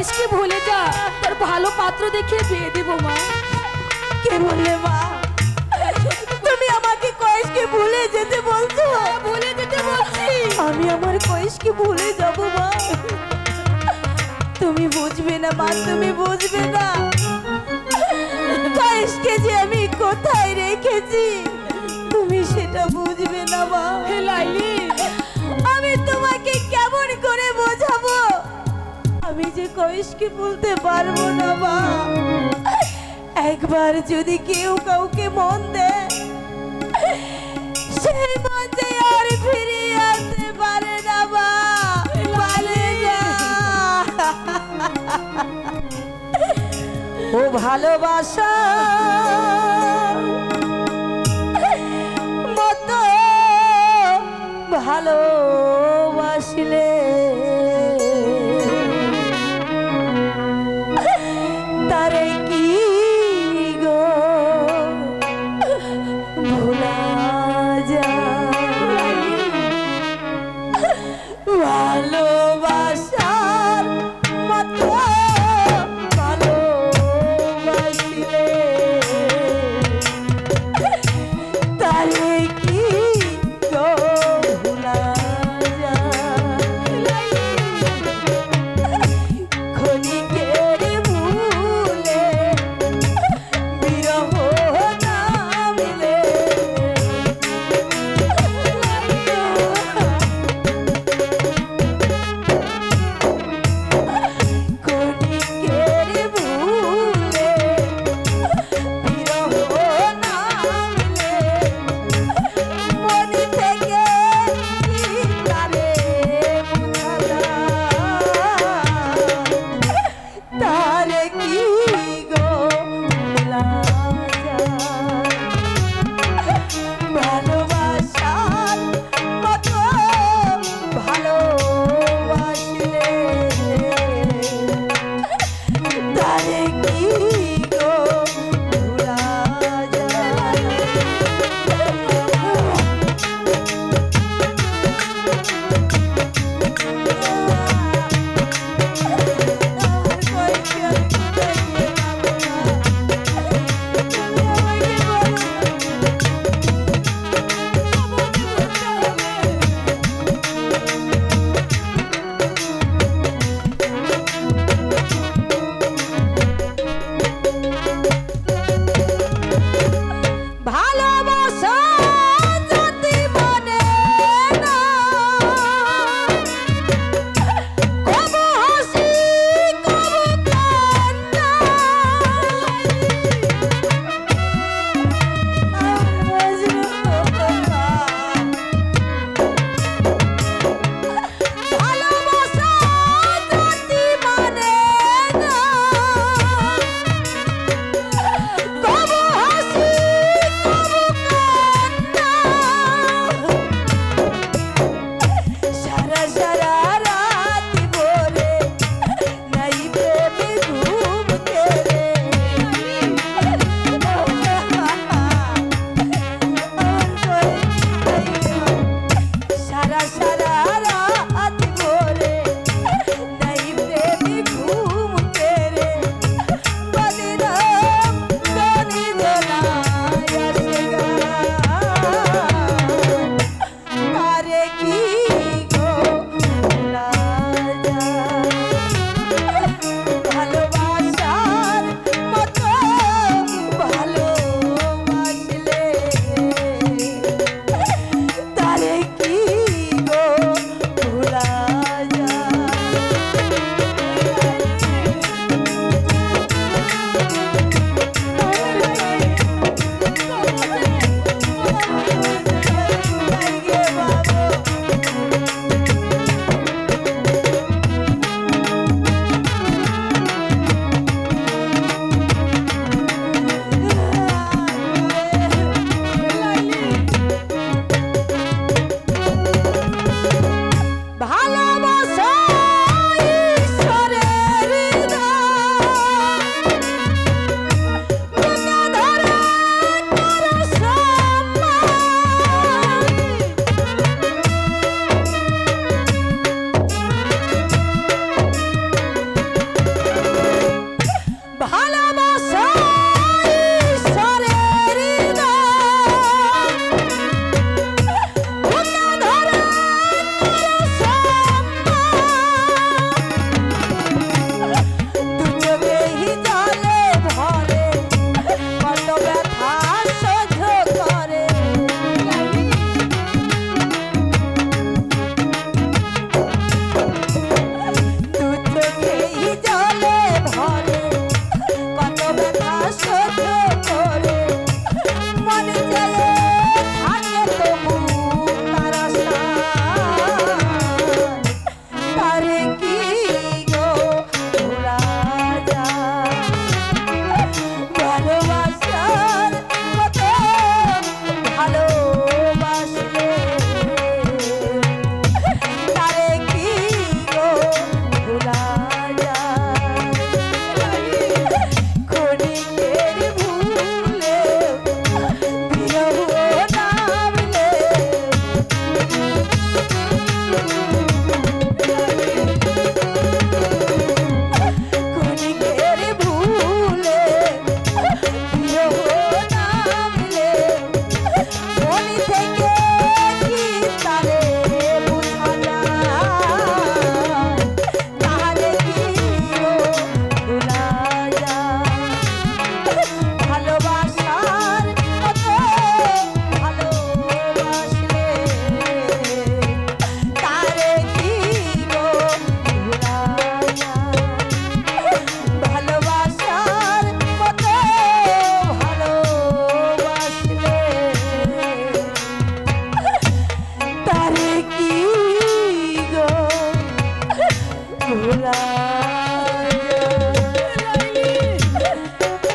কয়েসকে ভুলে যা তোর ভালো পাত্র দেখে বিয়ে দেবো মা। কে বললে মা? তুমি আমাকে কয়েসকে ভুলে যেতে বলছো? ভুলে যেতে বলছি। আমি আমার কয়েসকে ভুলে যাব মা। তুমি বুঝবে না মা তুমি বুঝবে না। কয়েসকে যে আমি কোথায় রেখেছি তুমি সেটা বুঝবে না মা। হে লাইলি আমি বলতে পারব না বা একবার যদি কেউ কাউকে মন দেয় আর ফিরে আসতে পারে না। ও ভালোবাসা।